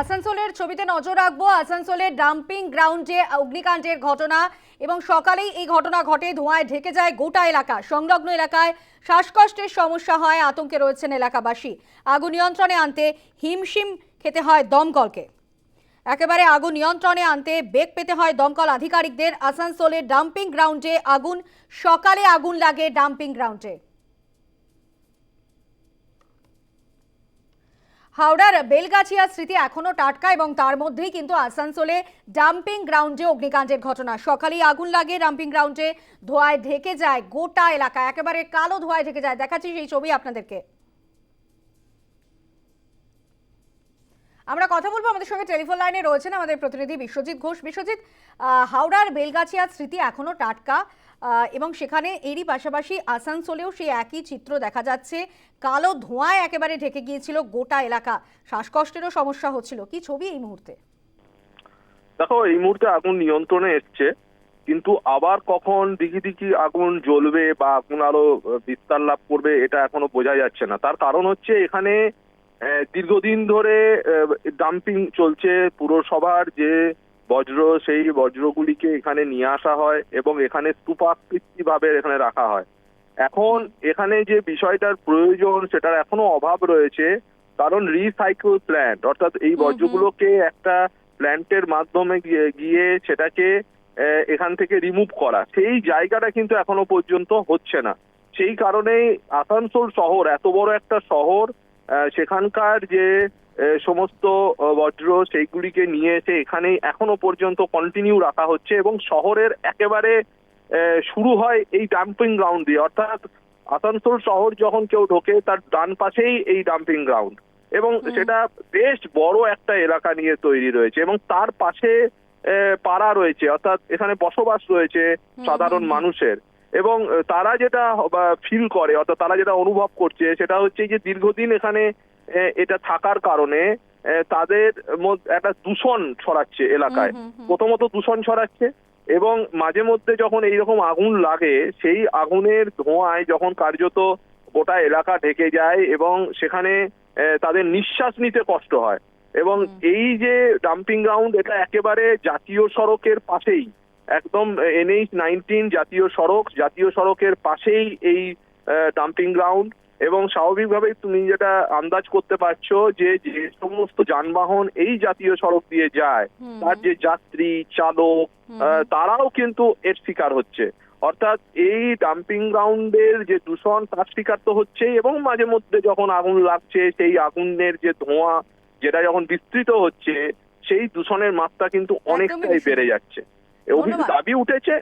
আসানসোলের ছবিতে নজর রাখব। আসানসোলের ডাম্পিং গ্রাউন্ডে অগ্নিকাণ্ডের ঘটনা এবং সকালেই এই ঘটনা ঘটে, ধোঁয়ায় ঢেকে যায় গোটা এলাকা। সংলগ্ন এলাকায় শ্বাসকষ্টের সমস্যা হয়, আতঙ্কে রয়েছেন এলাকাবাসী। আগুন নিয়ন্ত্রণে আনতে হিমশিম খেতে হয় দমকলকে। একেবারে আগুন নিয়ন্ত্রণে আনতে বেগ পেতে হয় দমকল আধিকারিকদের। আসানসোলের ডাম্পিং গ্রাউন্ডে আগুন, সকালে আগুন লাগে ডাম্পিং গ্রাউন্ডে। হাওড়ার বেলগাছিয়া স্মৃতি এখনও টাটকা এবং তার মধ্যেই কিন্তু আসানসোলে ডাম্পিং গ্রাউন্ডে অগ্নিকাণ্ডের ঘটনা। সকালেই আগুন লাগে ডাম্পিং গ্রাউন্ডে, ধোঁয়ায় ঢেকে যায় গোটা এলাকা, একেবারে কালো ধোঁয়ায় ঢেকে যায়। দেখাচ্ছি সেই ছবি আপনাদেরকে। আমরা কথা বলব আমাদের সঙ্গে টেলিফোন লাইনে রয়েছেন আমাদের প্রতিনিধি বিশ্বজিৎ ঘোষ। বিশ্বজিৎ হাওড়ার বেলগাছিয়ার স্মৃতি এখনও টাটকা এবং সেখানে এরই পাশাপাশি আসানসোলেও সেই একই চিত্র দেখা যাচ্ছে। কালো ধোঁয়ায় একেবারে ঢেকে গিয়েছিল গোটা এলাকা। শ্বাসকষ্টেরও সমস্যা হচ্ছিল। কি ছবি এই মুহূর্তে? দেখো, এই মুহূর্তে আগুন নিয়ন্ত্রণে এসছে, কিন্তু আবার কখন দিকি দিকি আগুন জ্বলবে বা আগুন আরও বিস্তার লাভ করবে, এটা এখনও বোঝা যাচ্ছে না। তার কারণ হচ্ছে এখানে দীর্ঘদিন ধরে ডাম্পিং চলছে পুরসভার যে বজ্র সেই বজ্রগুলিকে এখানে নিয়ে আসা হয় এবং এখানে স্তূপাকৃতি ভাবে এখানে রাখা হয়। এখন এখানে যে বিষয়টার প্রয়োজন সেটার এখনও অভাব রয়েছে কারণ রিসাইকেল প্ল্যান্ট অর্থাৎ এই। বর্জ্যগুলোকে একটা প্ল্যান্টের মাধ্যমে গিয়ে গিয়ে সেটাকে এখান থেকে রিমুভ করা। সেই জায়গাটা কিন্তু এখনও পর্যন্ত হচ্ছে না। সেই কারণেই আসানসোল শহর এত বড় একটা শহর সেখানকার যে সমস্ত বজ্র সেইগুলিকে নিয়ে এসে এখানেই এখনও পর্যন্ত কন্টিনিউ রাখা হচ্ছে এবং শহরের একেবারে শুরু হয় এই ডাম্পিং গ্রাউন্ড দিয়ে। অর্থাৎ আসানসোল শহর যখন কেউ ঢোকে তার ডান পাশেই এই ডাম্পিং গ্রাউন্ড এবং সেটা বেশ বড় একটা এলাকা নিয়ে তৈরি রয়েছে এবং তার পাশে আহ, পাড়া রয়েছে। অর্থাৎ এখানে বসবাস রয়েছে সাধারণ। মানুষের। এবং তারা যেটা ফিল করে অর্থাৎ তারা যেটা অনুভব করছে সেটা হচ্ছে যে দীর্ঘদিন এখানে এটা থাকার কারণে তাদের একটা দূষণ ছড়াচ্ছে এলাকায়। প্রথমত দূষণ ছড়াচ্ছে এবং মাঝে মধ্যে যখন এইরকম আগুন লাগে সেই আগুনের ধোঁয়ায় যখন কার্যত গোটা এলাকা ঢেকে যায় এবং সেখানে তাদের নিঃশ্বাস নিতে কষ্ট হয়। এবং এই যে ডাম্পিং গ্রাউন্ড এটা একেবারে জাতীয় সড়কের পাশেই। একদম এনএইচ নাইনটিন জাতীয় সড়ক জাতীয় সড়কের পাশেই এই ডাম্পিং গ্রাউন্ড এবং স্বাভাবিকভাবেই তুমি যেটা আন্দাজ করতে পারছ যে যে সমস্ত যানবাহন এই জাতীয় সড়ক দিয়ে যায় তার যে যাত্রী চালক তারাও কিন্তু এর শিকার হচ্ছে। অর্থাৎ এই ডাম্পিং গ্রাউন্ডের যে দূষণ তার শিকার তো হচ্ছেই এবং মাঝে মধ্যে যখন আগুন লাগছে সেই আগুনের যে ধোঁয়া যেটা যখন বিস্তৃত হচ্ছে সেই দূষণের মাত্রা কিন্তু অনেকটাই বেড়ে যাচ্ছে। অভিযোগ দাবি উঠেছে।